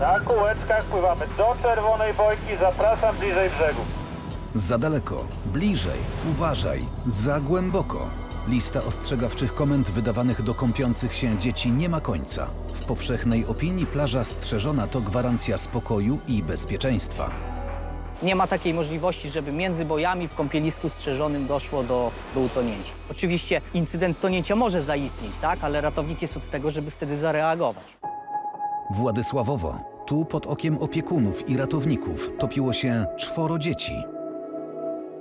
Na kółeczkach pływamy do czerwonej bojki, zapraszam bliżej brzegu. Za daleko, bliżej, uważaj, za głęboko. Lista ostrzegawczych komend wydawanych do kąpiących się dzieci nie ma końca. W powszechnej opinii plaża strzeżona to gwarancja spokoju i bezpieczeństwa. Nie ma takiej możliwości, żeby między bojami w kąpielisku strzeżonym doszło do, do utonięcia. Oczywiście incydent tonięcia może zaistnieć, tak? ale ratownik jest od tego, żeby wtedy zareagować. Władysławowo, tu pod okiem opiekunów i ratowników topiło się czworo dzieci.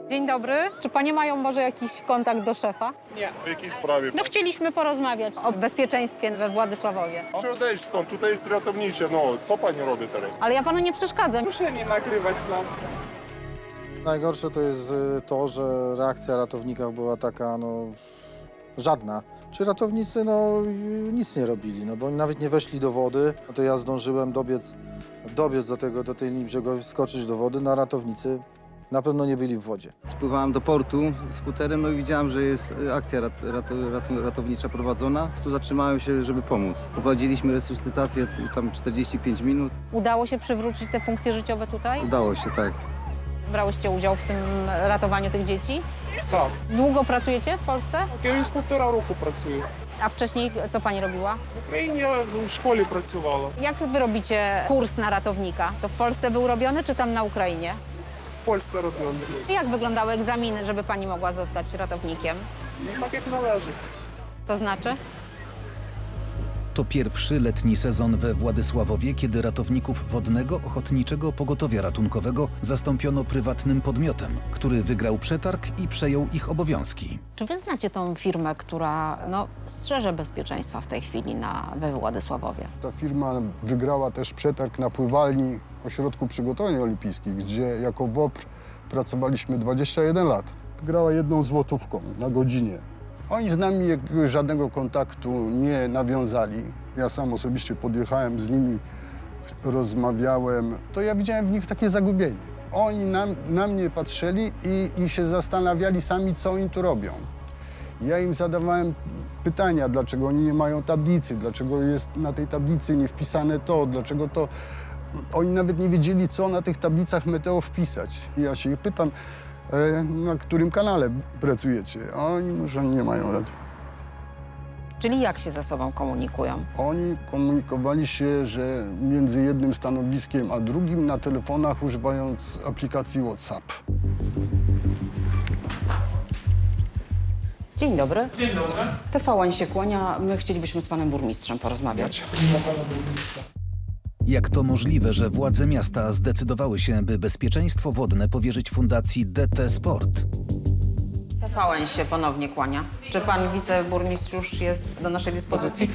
Dzień dobry. Czy panie mają może jakiś kontakt do szefa? W jakiej sprawie? No chcieliśmy porozmawiać o bezpieczeństwie we Władysławowie. Proszę odejść stąd, tutaj jest ratownicze. No, co pani robi teraz? Ale ja panu nie przeszkadzam. Proszę nie nagrywać nas. Najgorsze to jest y, to, że reakcja ratownika była taka, no, żadna. Czy ratownicy, no, y, nic nie robili, no, bo oni nawet nie weszli do wody. No to ja zdążyłem dobiec, dobiec do, tego, do tej linii brzegowej, skoczyć do wody, no, a ratownicy na pewno nie byli w wodzie. Spływałem do portu skuterem, no i widziałem, że jest e, akcja rat, rat, rat, ratownicza prowadzona. Tu zatrzymałem się, żeby pomóc. Prowadziliśmy resuscytację tam 45 minut. Udało się przywrócić te funkcje życiowe tutaj? Udało się, tak brałyście udział w tym ratowaniu tych dzieci? Tak. Długo pracujecie w Polsce? Ja już półtora roku pracuję. A wcześniej co pani robiła? No w Ukrainie w szkole pracowała. Jak wy robicie kurs na ratownika? To w Polsce był robiony, czy tam na Ukrainie? W Polsce robiony. Jak wyglądały egzaminy, żeby pani mogła zostać ratownikiem? No, tak jak należy. To znaczy? To pierwszy letni sezon we Władysławowie, kiedy ratowników wodnego Ochotniczego Pogotowia Ratunkowego zastąpiono prywatnym podmiotem, który wygrał przetarg i przejął ich obowiązki. Czy wy znacie tą firmę, która no, strzeże bezpieczeństwa w tej chwili na, we Władysławowie? Ta firma wygrała też przetarg na pływalni Ośrodku Przygotowań Olimpijskich, gdzie jako WOPR pracowaliśmy 21 lat. Grała jedną złotówką na godzinie. Oni z nami żadnego kontaktu nie nawiązali. Ja sam osobiście podjechałem z nimi, rozmawiałem. To ja widziałem w nich takie zagubienie. Oni na, na mnie patrzyli i, i się zastanawiali sami, co oni tu robią. Ja im zadawałem pytania, dlaczego oni nie mają tablicy, dlaczego jest na tej tablicy nie wpisane to, dlaczego to. Oni nawet nie wiedzieli, co na tych tablicach meteo wpisać. I ja się ich pytam, na którym kanale pracujecie? A oni mówią, że nie mają rady. Czyli jak się ze sobą komunikują? Oni komunikowali się, że między jednym stanowiskiem a drugim na telefonach używając aplikacji WhatsApp. Dzień dobry. Dzień dobry. TVN się kłania. My chcielibyśmy z panem burmistrzem porozmawiać. Jak to możliwe, że władze miasta zdecydowały się, by bezpieczeństwo wodne powierzyć fundacji DT Sport? TVN się ponownie kłania. Czy pan wiceburmistrz już jest do naszej dyspozycji?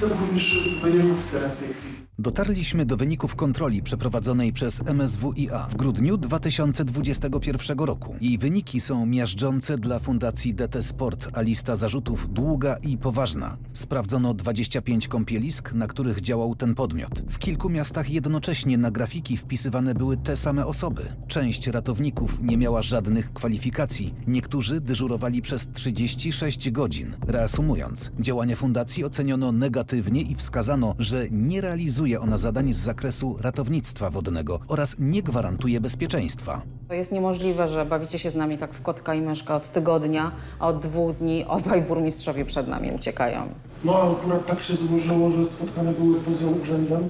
Dotarliśmy do wyników kontroli przeprowadzonej przez MSWiA w grudniu 2021 roku. Jej wyniki są miażdżące dla Fundacji DT Sport, a lista zarzutów długa i poważna. Sprawdzono 25 kąpielisk, na których działał ten podmiot. W kilku miastach jednocześnie na grafiki wpisywane były te same osoby. Część ratowników nie miała żadnych kwalifikacji. Niektórzy dyżurowali przez 36 godzin. Reasumując, działania fundacji oceniono negatywnie i wskazano, że nie realizuje ona zadań z zakresu ratownictwa wodnego oraz nie gwarantuje bezpieczeństwa. To jest niemożliwe, że bawicie się z nami tak w kotka i myszka od tygodnia, a od dwóch dni obaj burmistrzowie przed nami uciekają. No akurat tak się złożyło, że spotkane były poza urzędem.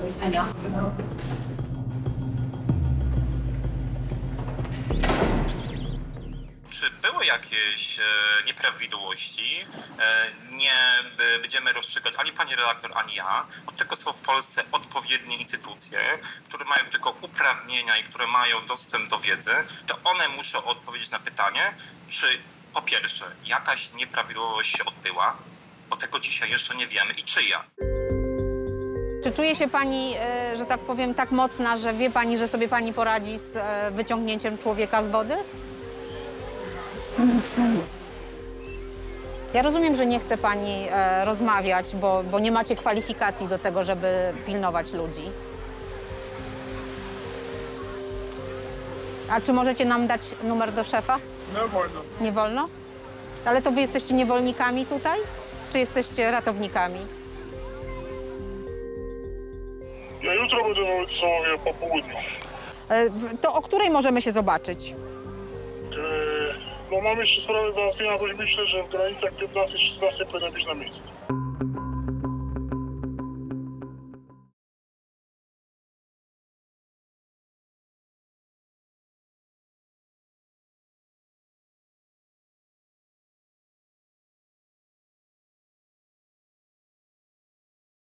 Do widzenia. Czy były jakieś e, nieprawidłowości? E, nie będziemy rozstrzygać ani pani redaktor, ani ja, tylko są w Polsce odpowiednie instytucje, które mają tylko uprawnienia i które mają dostęp do wiedzy, to one muszą odpowiedzieć na pytanie, czy po pierwsze jakaś nieprawidłowość się odbyła, bo tego dzisiaj jeszcze nie wiemy i czyja. Czy czuje się pani, e, że tak powiem, tak mocna, że wie pani, że sobie pani poradzi z wyciągnięciem człowieka z wody? Ja rozumiem, że nie chce pani e, rozmawiać, bo, bo nie macie kwalifikacji do tego, żeby pilnować ludzi. A czy możecie nam dać numer do szefa? Не wolno. Nie wolno? Ale to wy jesteście niewolnikami tutaj? Czy jesteście ratownikami? Ja jutro będę w Wołysowie po południu. E, w- To o której możemy się zobaczyć? No mam jeszcze sprawę załatwienia, coś myślę, że w granicach 15-16 powinno być na miejscu.